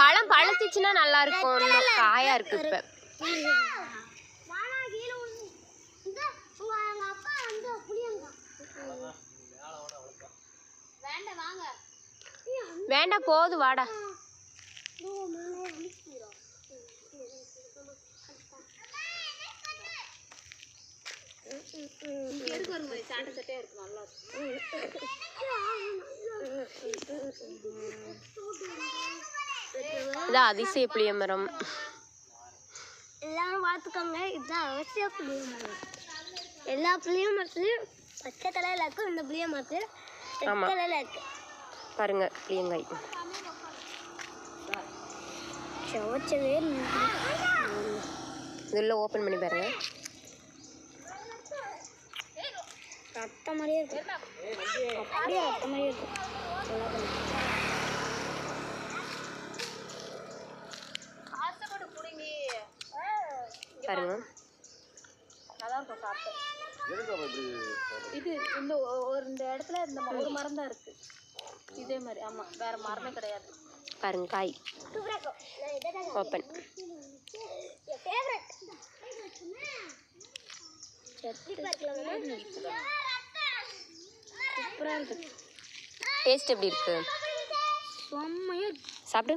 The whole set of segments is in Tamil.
பழம் பழுத்துச்சுன்னா நல்லா இருக்கும் இன்னும் காயா இருக்கு இப்ப. வேண்டாம் போது வாடா. இருக்கு உங்க எங்க அப்பா வந்து புளியங்க வேண்டாம் வாங்க வேண்டாம் போது வாடா இதான் அதிசய புளிய மரம். எல்லாரும் பார்த்துக்கோங்க இதுதான் அவசிய புளிய மரம். எல்லா புளிய மரத்துலையும் பச்சை கலரில் இருக்கும் இந்த புளிய மரத்தில் ஆமா. கலரில் இருக்கு. பாருங்க புளியங்காய். சவச்சவே இதுல ஓபன் பண்ணி பாருங்க. ரத்த மாதிரியே இருக்கு. அப்படியே ரத்த மாதிரியே இருக்கு நல்லா பண்ணு. பாருங்க. இது இந்த ஒ- ஒரு இந்த இடத்துல இந்த ஒரு மரம் தான் இருக்கு. இதே மாதிரி ஆமா வேற மரமே கிடையாது. பாருங்க காய். ஓப்பன் டேஸ்ட் எப்படி இருக்கு? இருக்கு. சாப்பிடு.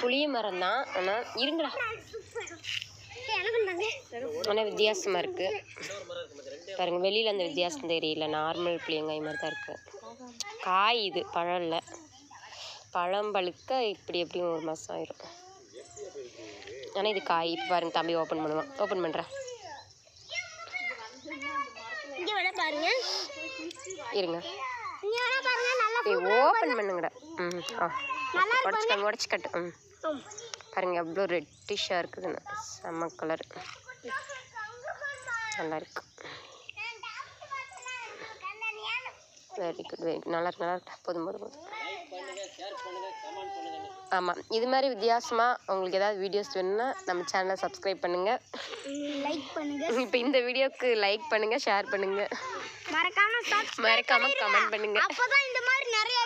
புளிய மரம் தான் ஆனால் இருங்கடா. ஆனால் வித்தியாசமாக இருக்கு. பாருங்க வெளியில் அந்த வித்தியாசம் தெரியல. நார்மல் புளியங்காய் மாதிரி தான் இருக்கு. காய் இது பழம் இல்லை. பழம் பழுக்க இப்படி எப்படியும் ஒரு மாதம் ஆயிரும். ஆனால் இது காய். இப்போ பாருங்க தம்பி ஓப்பன் பண்ணுவான். ஓப்பன் பண்ணுறேன் இங்க வேணா பாருங்க. இருங்க. ஏய் ஓப்பன் பண்ணுங்கடா. ம் ஆ உடச்சிக்கட்டு உடச்சிக்கட்டு ம். பாருங்க எவ்வளோ ரெட்டிஷாக இருக்குதுன்னு செம்ம கலர் நல்லா இருக்கு. வெரி குட் வெரி நல்லா இருக்கு நல்லா இருக்கு. போதும் போதும் போதும். ஆமாம் இது மாதிரி வித்தியாசமாக உங்களுக்கு ஏதாவது வீடியோஸ் வேணும்னா நம்ம சேனலை சப்ஸ்கிரைப் பண்ணுங்கள் லைக் பண்ணுங்க. இப்போ இந்த வீடியோக்கு லைக் பண்ணுங்கள் ஷேர் பண்ணுங்கள் மறக்காம subscribe மறக்காம பண்ணிடுங்க. கமெண்ட் பண்ணுங்கள் அப்பதான் இந்த மாதிரி நிறைய